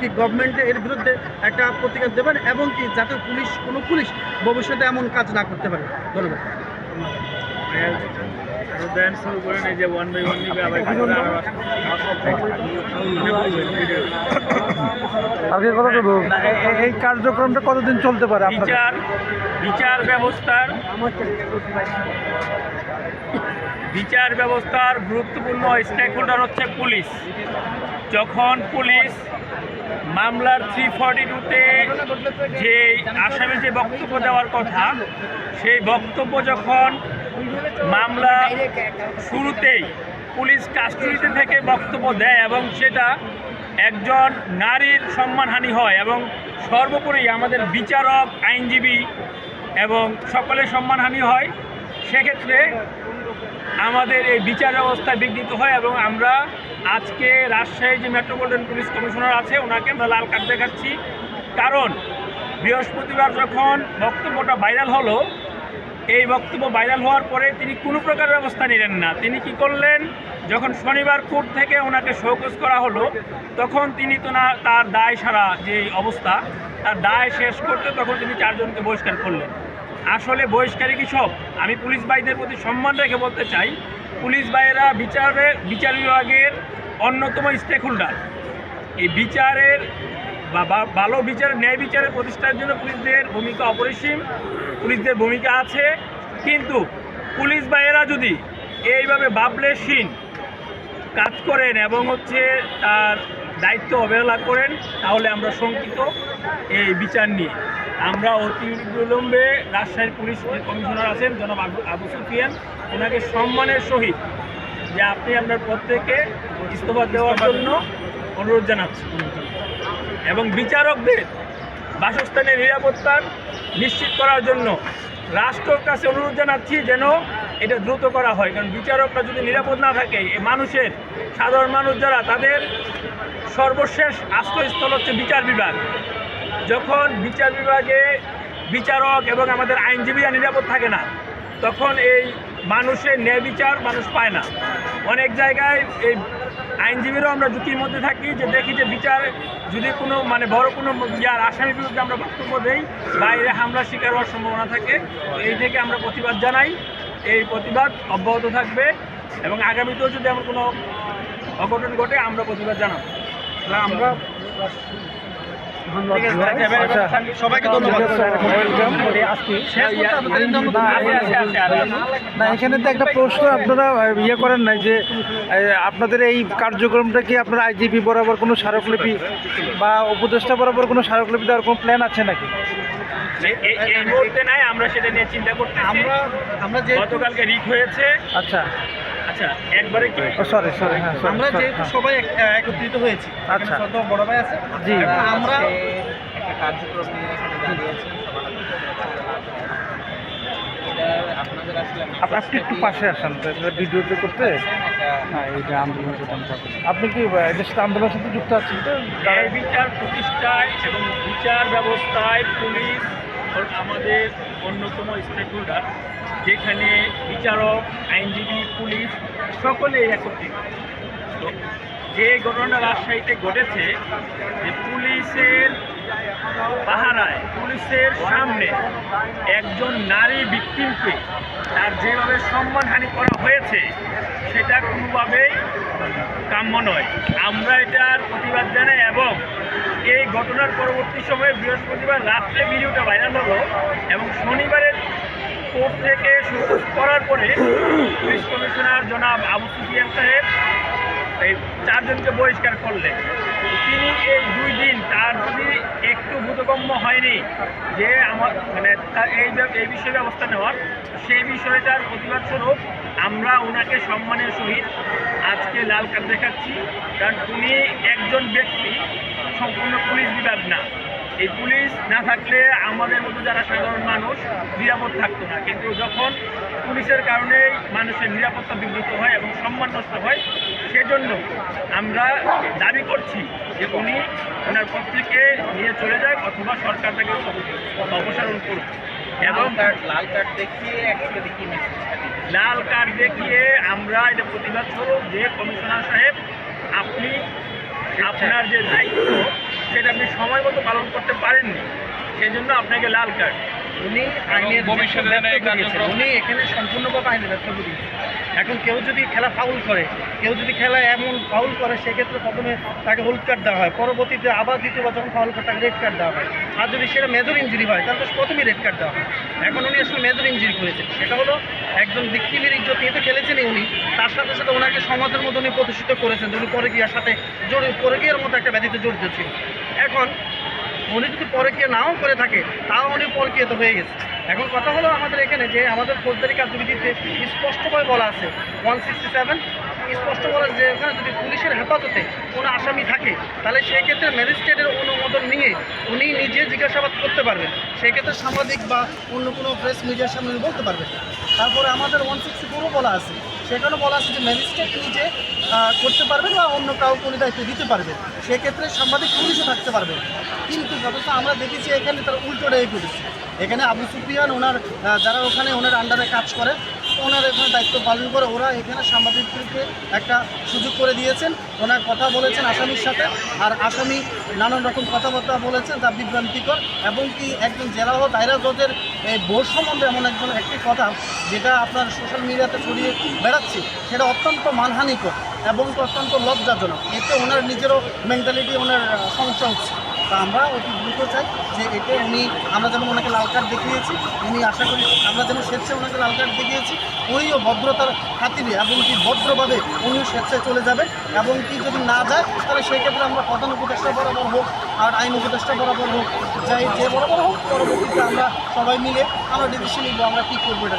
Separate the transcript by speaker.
Speaker 1: কি গভর্নমেন্টে এর বিরুদ্ধে একটা প্রতিকার দেবেন এবং কি যাতে পুলিশ কোনো পুলিশ ভবিষ্যতে এমন কাজ না করতে পারে। ধন্যবাদ।
Speaker 2: দেন শুরু করেন এই যে ওয়ান বাই ওয়ান নিবে আবার কি করে আরও
Speaker 3: আজকে কথা বলব। এই কার্যক্রমটা কতদিন চলতে পারে
Speaker 2: বিচার বিচার ব্যবস্থার বিচার ব্যবস্থার গুরুত্বপূর্ণ স্টেক হোল্ডার হচ্ছে পুলিশ। যখন পুলিশ মামলার থ্রি ফর্টি টুতে যে আসামি যে বক্তব্য দেওয়ার কথা, সেই বক্তব্য যখন মামলা শুরুতেই পুলিশ কাস্টডিতে থেকে বক্তব্য দেয় এবং সেটা একজন নারীর সম্মানহানি হয় এবং সর্বোপরি আমাদের বিচারক, আইনজীবী এবং সকলের সম্মানহানি হয়, সেক্ষেত্রে আমাদের এই বিচার ব্যবস্থা বিঘ্নিত হয় এবং আমরা আজকে রাজশাহী যে মেট্রোপলিটন পুলিশ কমিশনার আছে, ওনাকে আমরা লাল কার্ড দেখাচ্ছি। কারণ বৃহস্পতিবার যখন বক্তব্যটা ভাইরাল হলো, এই বক্তব্য ভাইরাল হওয়ার পরে তিনি কোনো প্রকার ব্যবস্থা নিলেন না। তিনি কি করলেন? যখন শনিবার কোর্ট থেকে ওনাকে শোকজ করা হলো, তখন তিনি তো না, তার দায় সারা যে অবস্থা, তার দায় শেষ করতে তখন তিনি চারজনকে বহিষ্কার করলেন। আসলে বহিষ্কারী কি সব? আমি পুলিশ ভাইদের প্রতি সম্মান রেখে বলতে চাই, পুলিশ ভাইয়েরা বিচারে, বিচার বিভাগের অন্যতম স্টেক হোল্ডার এই বিচারের বা ভালো বিচার, ন্যায় বিচারের প্রতিষ্ঠার জন্য পুলিশদের ভূমিকা অপরিসীম, পুলিশদের ভূমিকা আছে। কিন্তু পুলিশ ভাইয়েরা যদি এইভাবে বাবলেশীন কাজ করেন এবং হচ্ছে তার দায়িত্ব অবহেলা করেন তাহলে আমরা শঙ্কিত এই বিচার নিয়ে। আমরা অতি বিলম্বে রাজশাহীর পুলিশ কমিশনার আছেন জনাব আবু আবু সুফিয়ান। ওনাকে সম্মানের সহিত যে আপনি আপনার পদ থেকে ইস্তফা দেওয়ার জন্য অনুরোধ জানাচ্ছি। এবং বিচারকদের বাসস্থানের নিরাপত্তার নিশ্চিত করার জন্য রাষ্ট্রের কাছে অনুরোধ জানাচ্ছি যেন এটা দ্রুত করা হয়, কারণ বিচারকরা যদি নিরাপদ না থাকে এই মানুষের, সাধারণ মানুষ যারা, তাদের সর্বশেষ আশ্রয়স্থল হচ্ছে বিচার বিভাগ। যখন বিচার বিভাগে বিচারক এবং আমাদের আইনজীবীরা নিরাপদ থাকে না, তখন এই মানুষের ন্যায় বিচার মানুষ পায় না। অনেক জায়গায় এই আইনজীবীরাও আমরা ঝুঁকির মধ্যে থাকি, যে দেখি যে বিচার যদি কোনো মানে বড় কোনো ইয়ার আসামির বিরুদ্ধে আমরা বক্তব্য দেই বাইরে হামলা শিকার হওয়ার সম্ভাবনা থাকে, এই থেকে আমরা প্রতিবাদ জানাই। এই প্রতিবাদ অব্যাহত থাকবে এবং আগামীতেও যদি এমন কোনো অঘটন ঘটে আমরা প্রতিবাদ জানাব।
Speaker 1: আমরা। সবাইকে ধন্যবাদ।
Speaker 3: না এখানে তো একটা প্রশ্ন আপনারা ইয়ে করেন নাই যে আপনাদের এই কার্যক্রমটা কি আপনার আইজিপি বরাবর কোনো স্মারকলিপি বা উপদেষ্টা বরাবর কোনো স্মারকলিপি দেওয়ার কোনো প্ল্যান আছে নাকি?
Speaker 2: এই- মুহূর্তে নাই আমরা সেটা নিয়ে চিন্তা করতেছি।
Speaker 1: আমরা আমরা যে
Speaker 2: গতকালকে রিট হয়েছে।
Speaker 3: আচ্ছা।
Speaker 2: আচ্ছা একবারে কি
Speaker 3: সরি সরি হ্যাঁ
Speaker 1: আমরা যেহেতু
Speaker 3: হ্যাঁ।
Speaker 1: সবাই এক- একত্রিত হয়েছি
Speaker 3: আচ্ছা।
Speaker 1: বড় ভাই আছে।
Speaker 3: জি।
Speaker 1: আমরা
Speaker 4: একটা কার্যক্রম নিয়ে
Speaker 3: আপনি একটু পাশে আসেন ভিডিওতে করতে। হ্যাঁ আন্দোলন আপনি কি এদের সাথে আন্দোলনের সাথে যুক্ত আছেন তো?
Speaker 2: বিচার প্রতিষ্ঠায় এবং বিচার ব্যবস্থায় পুলিশ হল আমাদের অন্যতম স্টেক হোল্ডার যেখানে বিচারক, আইনজীবী, পুলিশ সকলেই একত্রিত। তো যে ঘটনা রাজশাহীতে ঘটেছে, যে পুলিশের পাহারায়, পুলিশের সামনে একজন নারী ভিকটিমকে তার যেভাবে সম্মানহানি করা হয়েছে, সেটা কোনোভাবেই কাম্য নয়। আমরা এটার প্রতিবাদ জানাই এবং এই ঘটনার পরবর্তী সময়ে বৃহস্পতিবার রাত্রে ভিডিওটা ভাইরাল হলো এবং শনিবারের কোর্ট থেকে শুরু করার পরে পুলিশ কমিশনার জনাব আবু সুফিয়ান সাহেব এই চারজনকে বহিষ্কার করলেন। তিনি এই দুই দিন তার যদি একটু বোধগম্য হয়নি যে আমার মানে এই এই বিষয়ে ব্যবস্থা নেওয়ার, সেই বিষয়টার প্রতিবাদ স্বরূপ আমরা ওনাকে সম্মানের সহিত আজকে লাল কার্ড দেখাচ্ছি। কারণ উনি একজন ব্যক্তি সম্পূর্ণ পুলিশ বিভাগ না। এই পুলিশ না থাকলে আমাদের মতো যারা সাধারণ মানুষ নিরাপদ থাকতো না। কিন্তু যখন পুলিশের কারণেই মানুষের নিরাপত্তা বিঘ্নিত হয় এবং সম্মান নষ্ট হয় সেজন্য আমরা দাবি করছি যে উনি ওনার পদ থেকে নিয়ে চলে যায় অথবা সরকার তাকে অপসারণ করুক। এবং
Speaker 4: লাল কার্ড দেখিয়ে
Speaker 2: লাল কার্ড দেখিয়ে আমরা এটা প্রতিবাদ স্বরূপ যে কমিশনার সাহেব আপনি আপনার যে দায়িত্ব সেটা আপনি সময় মতো পালন করতে পারেননি। সেই জন্য আপনাকে লাল কার্ড।
Speaker 1: উনি আইনের
Speaker 2: ভবিষ্যতে
Speaker 1: উনি এখানে সম্পূর্ণভাবে আইনের ব্যর্থ করিয়েছেন এখন কেউ যদি খেলা ফাউল করে কেউ যদি খেলা এমন ফাউল করে সেক্ষেত্রে প্রথমে তাকে হলুদ কার্ড দেওয়া হয়। পরবর্তীতে আবার দ্বিতীয়বার যখন ফাউল করে তাকে রেড কার্ড দেওয়া হয়। আর যদি সেটা মেজর ইঞ্জুরি হয় তাহলে তো প্রথমেই রেড কার্ড দেওয়া হয়। এখন উনি আসলে মেজর ইঞ্জুরি করেছেন। সেটা হলো একজন ভিক্টিমের তার সাথে সাথে ওনাকে সমাজের মতো উনি প্রতিষ্ঠিত করেছেন যে উনি পরে গিয়ার সাথে জড়িয়ে পরে গিয়ার মতো একটা ব্যাধিতে জড়িত ছিল এখন উনি যদি পরকীয়া নাও করে থাকে, তাও উনি পরকীয়ত হয়ে গেছে। এখন কথা হলো আমাদের এখানে যে আমাদের ফৌজদারি কার্যবিধিতে স্পষ্টভাবে বলা আছে ওয়ান সিক্সটি সেভেন স্পষ্ট আছে যে ওখানে যদি পুলিশের হেফাজতে কোনো আসামি থাকে, তাহলে সেক্ষেত্রে ম্যাজিস্ট্রেটের অনুমোদন নিয়ে উনি নিজে জিজ্ঞাসাবাদ করতে পারবেন। সেক্ষেত্রে সাংবাদিক বা অন্য কোনো প্রেস মিডিয়ার সামনে বলতে পারবেন। তারপরে আমাদের ওয়ান সিক্সটি ফোরও বলা আছে। সেখানেও বলা আছে যে ম্যাজিস্ট্রেট নিজে করতে পারবেন বা অন্য কাউকে উনি দায়িত্ব দিতে পারবেন। সেক্ষেত্রে সাংবাদিক পুলিশও থাকতে পারবে। কিন্তু যথেষ্ট আমরা দেখেছি এখানে তারা উল্টোটাই করেছে এখানে আবু সুফিয়ান ওনার যারা ওখানে ওনার আন্ডারে কাজ করে ওনার এখানে দায়িত্ব পালন করে ওরা এখানে সাংবাদিকদেরকে একটা সুযোগ করে দিয়েছেন। ওনার কথা বলেছেন আসামির সাথে, আর আসামি নানান রকম কথাবার্তা বলেছেন, যা বিভ্রান্তিকর। এবং কি একজন জেলা ও দায়রা জজের বোর্ড সম্বন্ধে এমন একজন একটি কথা যেটা আপনার সোশ্যাল মিডিয়াতে ছড়িয়ে বেড়াচ্ছে, সেটা অত্যন্ত মানহানিকর এবং অত্যন্ত লজ্জাজনক। এতে ওনার নিজেরও মেন্টালিটি ওনার সমস্যা হচ্ছে। তা আমরা অতি দ্রুত চাই যে এতে উনি, আমরা যেমন ওনাকে লাল কার্ড দেখিয়েছি। উনি আশা করি আমরা যেমন স্বেচ্ছায় ওনাকে লাল কার্ড দেখিয়েছি। উনিও ভদ্রতার খাতিরে এবং কি ভদ্রভাবে উনিও স্বেচ্ছায় চলে যাবেন এবং কি যদি না যায়, তাহলে সেই ক্ষেত্রে আমরা প্রধান উপদেষ্টা বরাবর হোক আর আইন উপদেষ্টা বরাবর হোক, যাই যে বরাবর হোক, পরবর্তীতে আমরা সবাই মিলে আমরা ডিসিশন নিব আমরা কী করব এটা